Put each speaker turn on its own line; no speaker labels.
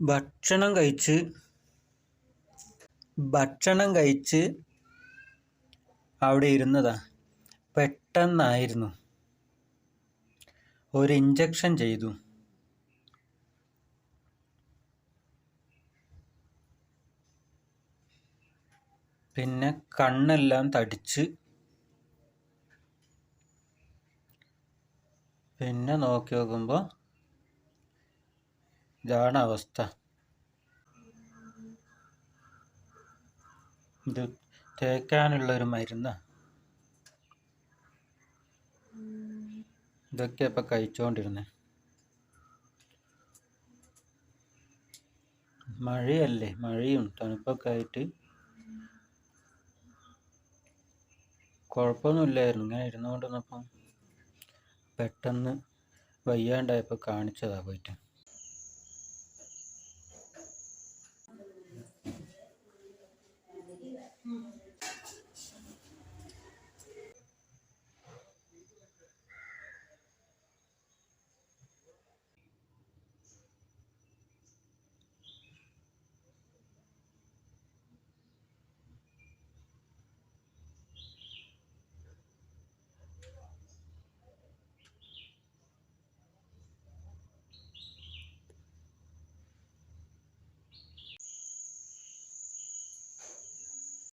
ഭക്ഷണം കഴിച്ച് ഭക്ഷണം കഴിച്ച് അവിടെ ഇരുന്നതാ. പെട്ടെന്നായിരുന്നു. ഒരു ഇഞ്ചക്ഷൻ ചെയ്തു. പിന്നെ കണ്ണെല്ലാം തടിച്ച് പിന്നെ നോക്കി നോക്കുമ്പോൾ ഇതാണ് അവസ്ഥ. ഇത് തേക്കാനുള്ള ഒരു മരുന്നാ. ഇതൊക്കെ ഇപ്പം കഴിച്ചുകൊണ്ടിരുന്നത് മഴയല്ലേ? മഴയും തണുപ്പൊക്കെ ആയിട്ട്. കുഴപ്പമൊന്നുമില്ലായിരുന്നു ഇങ്ങനെ ഇരുന്നുകൊണ്ടിരുന്നപ്പം പെട്ടെന്ന് വയ്യാണ്ടായപ്പോൾ കാണിച്ചതാണ് പോയിട്ട്. 嗯。